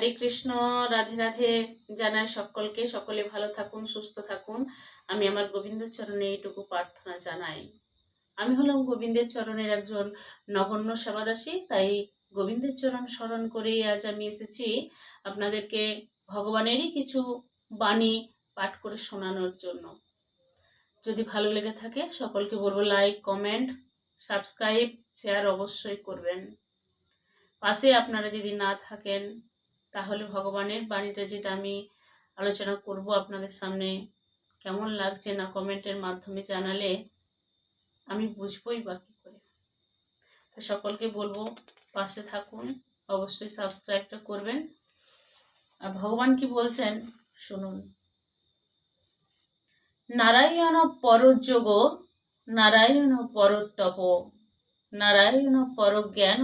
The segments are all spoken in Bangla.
হরে কৃষ্ণ, রাধে রাধে জানাই সকলকে। সকলে ভালো থাকুন, সুস্থ থাকুন। আমি আমার গোবিন্দের চরণে এইটুকু প্রার্থনা জানাই। আমি হলাম গোবিন্দের চরণের একজন নগণ্য সেবাদাসী, তাই গোবিন্দের চরণ স্মরণ করেই আজ আমি এসেছি আপনাদেরকে ভগবানেরই কিছু বাণী পাঠ করে শোনানোর জন্য। যদি ভালো লেগে থাকে, সকলকে বলব লাইক, কমেন্ট, সাবস্ক্রাইব, শেয়ার অবশ্যই করবেন। পাশে আপনারা যদি না থাকেন তাহলে ভগবানের বাণীটা যেটা আমি আলোচনা করব আপনাদের সামনে, কেমন লাগছে না কমেন্টের মাধ্যমে জানালে আমি বুঝবই বা কী করে। তো সকলকে বলব পাশে থাকুন, অবশ্যই সাবস্ক্রাইবটা করবেন। আর ভগবান কি বলছেন? শুনুন। নারায়ণ পরযোগ, নারায়ণ পরতপ নারায়ণ পরজ্ঞান,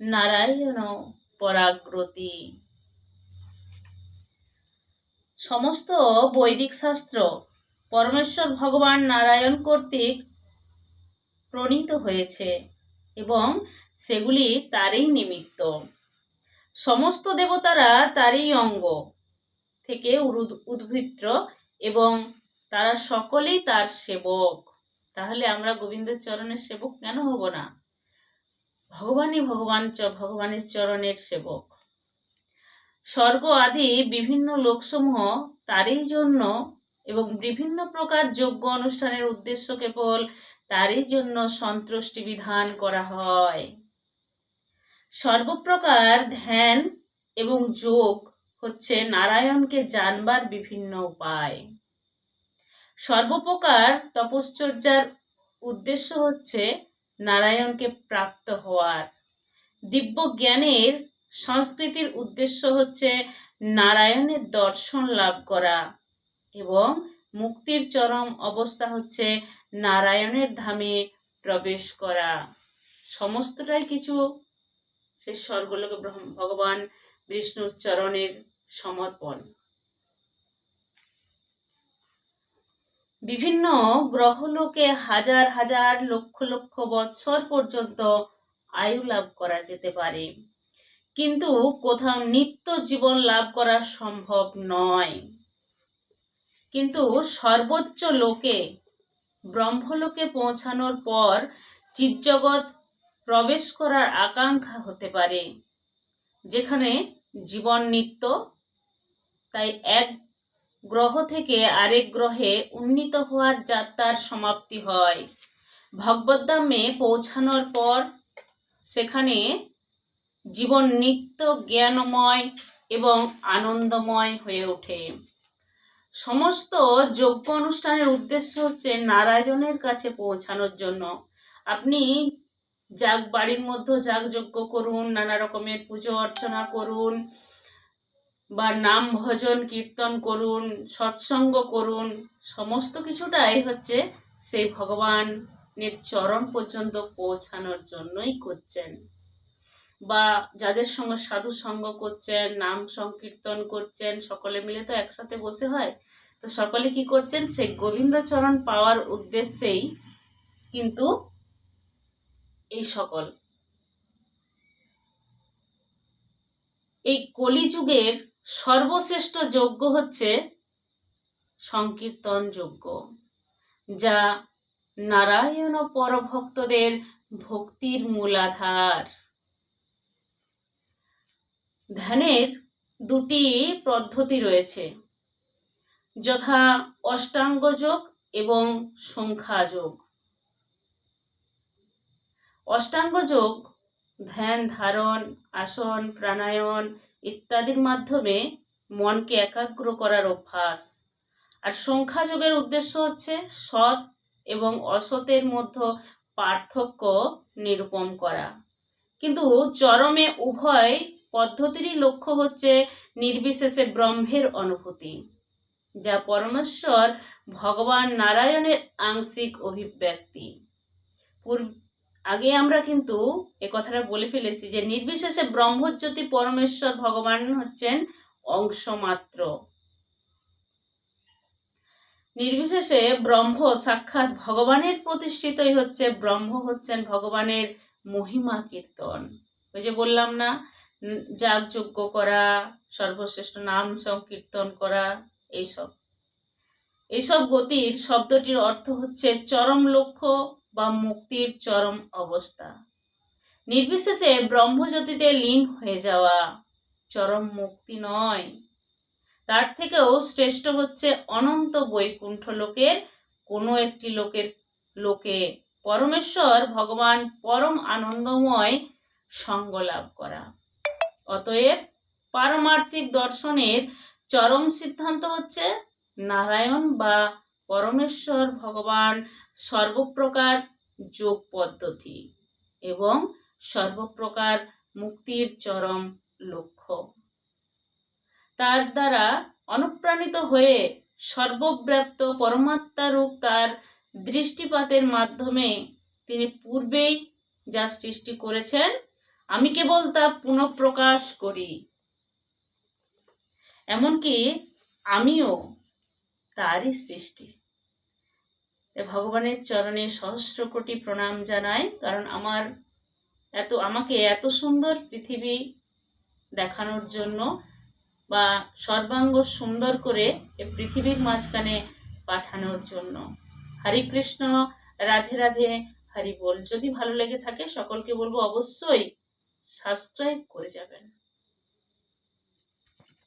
নারায়ণ পরাগ্রতি। সমস্ত বৈদিক শাস্ত্র পরমেশ্বর ভগবান নারায়ণ কর্তৃক প্রণীত হয়েছে এবং সেগুলি তারই নিমিত্ত। সমস্ত দেবতারা তারই অঙ্গ থেকে উদ্ভিত্র এবং তারা সকলেই তার সেবক। তাহলে আমরা গোবিন্দের চরণের সেবক কেন হব না? ভগবানই ভগবান চ- ভগবানের চরণের সেবক। স্বর্গ আদি বিভিন্ন লোকসমূহ তারই জন্য এবং বিভিন্ন প্রকার যোগ্য অনুষ্ঠানের উদ্দেশ্য কেবল তারই জন্য সন্তুষ্টি বিধান করা হয়। সর্বপ্রকার ধ্যান এবং যোগ হচ্ছে নারায়ণকে জানবার বিভিন্ন উপায়। সর্বপ্রকার তপশ্চর্যার উদ্দেশ্য হচ্ছে নারায়ণকে প্রাপ্ত হওয়ার। দিব্য জ্ঞানের সংস্কৃতির উদ্দেশ্য হচ্ছে নারায়ণের দর্শন লাভ করা এবং মুক্তির চরম অবস্থা হচ্ছে নারায়ণের ধামে প্রবেশ করা। সমস্তটাই কিছু সে স্বর্গলোকে ভগবান বিষ্ণুর চরণের সমর্পণ। বিভিন্ন গ্রহলোকে হাজার হাজার লক্ষ লক্ষ বৎসর পর্যন্ত আয়ু লাভ করা যেতে পারে। কিন্তু কোথাও নিত্য জীবন লাভ করা সম্ভব নয়। কিন্তু সর্বোচ্চ লোকে, ব্রহ্মলোকে পৌঁছানোর পর চিৎজগৎ প্রবেশ করার আকাঙ্ক্ষা হতে পারে, যেখানে জীবন নিত্য, তাই এক গ্রহ থেকে আরেক গ্রহে উন্নীত হওয়ার যাত্রার সমাপ্তি হয়। ভগবদ্ধামে পৌঁছানোর পর সেখানে জীবন নিত্য জ্ঞানময় এবং আনন্দময় হয়ে ওঠে। সমস্ত যজ্ঞ অনুষ্ঠানের উদ্দেশ্য হচ্ছে নারায়ণের কাছে পৌঁছানোর জন্য। আপনি যাগ বাড়ির মধ্যে যাগ যজ্ঞ করুন, নানা রকমের পুজো অর্চনা করুন বা নাম ভজন, কীর্তন করুন, সৎসঙ্গ করুন, সমস্ত কিছুটাই হচ্ছে সেই ভগবানের চরম পর্যন্ত পৌঁছানোর জন্যই করছেন। বা যাদের সঙ্গে সাধু সঙ্গ করছেন, নাম সংকীর্তন করছেন, সকলে মিলে তো একসাথে বসে হয়, তো সকলে কি করছেন? সেই গোবিন্দ চরণ পাওয়ার উদ্দেশ্যেই কিন্তু এই সকল। এই কলিযুগের সর্বশ্রেষ্ঠ যজ্ঞ হচ্ছে সংকীর্তন যজ্ঞ, যা নারায়ণ পরভক্তদের ভক্তির মূলাধার। ধ্যানের দুটি পদ্ধতি রয়েছে। যথা অষ্টাঙ্গ যোগ এবং সংখ্যা যোগ। অষ্টাঙ্গ যোগ, ধ্যান, ধারণ, আসন, প্রাণায়াম ইত্যাদির মাধ্যমে মনকে একাগ্র করার অভ্যাস। আর সংখ্যা যোগের উদ্দেশ্য হচ্ছে সৎ এবং অসতের মধ্যে পার্থক্য নিরূপণ করা। কিন্তু চরমে উভয় পদ্ধতিরই লক্ষ্য হচ্ছে নির্বিশেষে ব্রহ্মের অনুভূতি, যা পরমেশ্বর ভগবান নারায়ণের আংশিক অভিব্যক্তি। আগে আমরা কিন্তু এ কথাটা বলে ফেলেছি যে নির্বিশেষে ব্রহ্মজ্যোতি পরমেশ্বর ভগবান হচ্ছেন অংশ মাত্র নির্বিশেষে ব্রহ্ম সাক্ষাৎ ভগবানের প্রতিষ্ঠিতই হচ্ছে, ব্রহ্ম হচ্ছেন ভগবানের মহিমা কীর্তন। ওই যে বললাম না যাগযজ্ঞ করা, সর্বশ্রেষ্ঠ নাম সংকীর্তন করা, এইসব। এইসব গতির শব্দটির অর্থ হচ্ছে চরম লক্ষ্য বা মুক্তির চরম অবস্থা। নির্বিশেষে ব্রহ্মজ্যোতিতে লীন হয়ে যাওয়া চরম মুক্তি নয়। তার থেকেও শ্রেষ্ঠ হচ্ছে অনন্ত বৈকুণ্ঠ লোকের, কোনো একটি লোকের, লোকে পরমেশ্বর, ভগবান পরম আনন্দময় সঙ্গ লাভ করা। অতএব পারমার্থিক দর্শনের চরম সিদ্ধান্ত হচ্ছে নারায়ণ বা পরমেশ্বর ভগবান সর্বপ্রকার যোগ পদ্ধতি এবং সর্বপ্রকার মুক্তির চরম লক্ষ্য। তার দ্বারা অনুপ্রাণিত হয়ে সর্বব্যাপ্ত পরমাত্মারূপ তার দৃষ্টিপাতের মাধ্যমে তিনি পূর্বেই যা সৃষ্টি করেছেন আমি কেবল তা পুনঃপ্রকাশ করি। এমনকি আমিও তারই সৃষ্টি। ভগবানের চরণে সহস্র কোটি প্রণাম জানাই, কারণ আমার এত, আমাকে এত সুন্দর পৃথিবী দেখানোর জন্য বা সর্বাঙ্গ সুন্দর করে এ পৃথিবীর মাঝখানে পাঠানোর জন্য। হরে কৃষ্ণ, রাধে রাধে, হরি বল। যদি ভালো লেগে থাকে, সকলকে বলব অবশ্যই সাবস্ক্রাইব করে যাবেন।